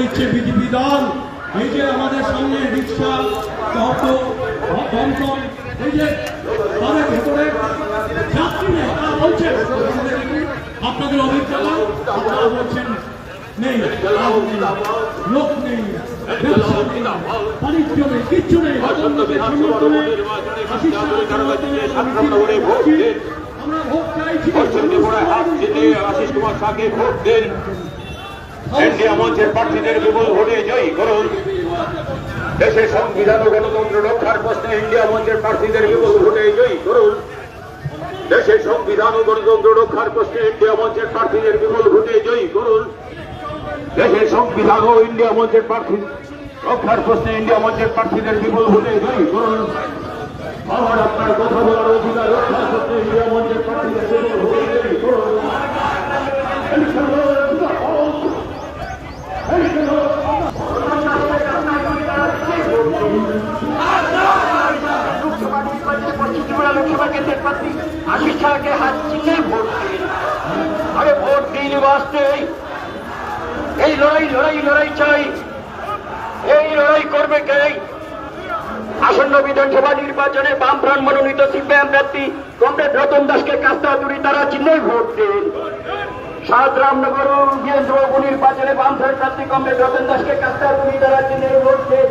দিচ্ছে বিজেপি দল। এই যে আমাদের সামনে রিক্সা অটো দমকল এই যে তাদের ভেতরে যাত্রী নেই, তারা বলছেন, আপনাদের অভিজ্ঞতা, আপনারা বলছেন, নেই লোক নেই বাণিজ্য নেই, কিচ্ছু নেই। সমর্থনে আশিস। আমরা ভোট চাইছি। গোড়ায় হাত দিতে আশিস কুমার ইন্ডিয়া মঞ্চের প্রার্থীদের বিপুল ভোটে জয়ী করুন। দেশের সংবিধান ও গণতন্ত্র রক্ষার প্রশ্নে ইন্ডিয়া মঞ্চের প্রার্থীদের বিপুল ভোটে জয়ী করুন। দেশের সংবিধান ও ইন্ডিয়া মঞ্চের প্রার্থী রক্ষার প্রশ্নে ইন্ডিয়া মঞ্চের প্রার্থীদের বিপুল ভোটে জয়ী করুন। আমার আপনার কথা বলার অধিকার রক্ষার করতে ইন্ডিয়া মঞ্চের প্রার্থীদের বিপুল ভোটে জয়ী করুন লোকসভা নির্বাচনে পশ্চিম ত্রিপুরা কেন্দ্রের প্রার্থী আশিস ছাড়াকে হাত চিহ্নে ভোট দিন আরে ভোট দিন বাঁচতেই এই লড়াই লড়াই লড়াই চাই। এই লড়াই করবে কে? আসন্ন বিধানসভা নির্বাচনে বামফ্রন্ট মনোনীত সিপিএম প্রার্থী কমরেড রতন দাসকে কাস্তা তুলি তারা চিহ্নেই ভোট দিন সাত রামনগর ও বিএনপি নির্বাচনে প্রার্থী কমরেড রতন দাসকে কাস্তা তুলি তারা চিহ্নেই ভোট দিন